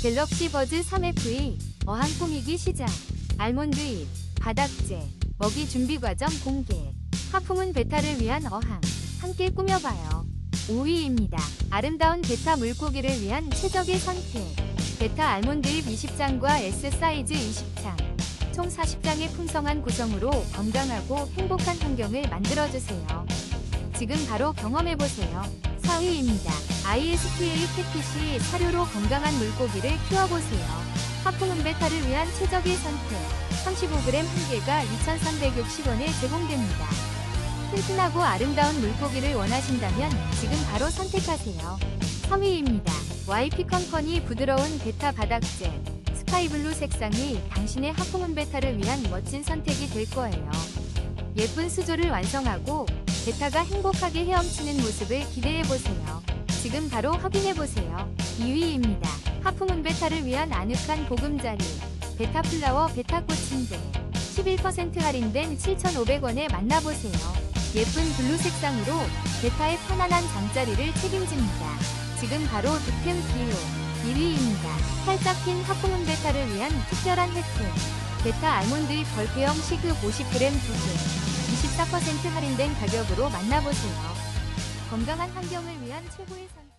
갤럭시 버즈 3FE 어항 꾸미기 시작 알몬드 잎 바닥재 먹이 준비 과정 공개. 하품은 베타를 위한 어항 함께 꾸며봐요. 5위입니다. 아름다운 베타 물고기를 위한 최적의 선택. 베타 알몬드 잎 20장과 S 사이즈 20장. 총 40장의 풍성한 구성으로 건강하고 행복한 환경을 만들어주세요. 지금 바로 경험해보세요 4위입니다. ISTA 캣핏이 사료로 건강한 물고기를 키워보세요. 하풍은 베타를 위한 최적의 선택. 35g 한 개가 2,360원에 제공됩니다. 튼튼하고 아름다운 물고기를 원하신다면 지금 바로 선택하세요. 3위입니다. YP 컴퍼니 부드러운 베타 바닥재. 스카이블루 색상이 당신의 하풍은 베타를 위한 멋진 선택이 될 거예요. 예쁜 수조를 완성하고 베타가 행복하게 헤엄치는 모습을 기대해보세요. 지금 바로 확인해보세요. 2위입니다. 하품은 베타를 위한 아늑한 보금자리. 베타 플라워 베타 꽃침대. 11% 할인된 7,500원에 만나보세요. 예쁜 블루 색상으로 베타의 편안한 잠자리를 책임집니다. 지금 바로 득템 기호 1위입니다. 살짝 핀 하품은 베타를 위한 특별한 혜택. 베타 알몬드 벌크형 시급 50g 2개. 24% 할인된 가격으로 만나보세요. 건강한 환경을 위한 최고의 선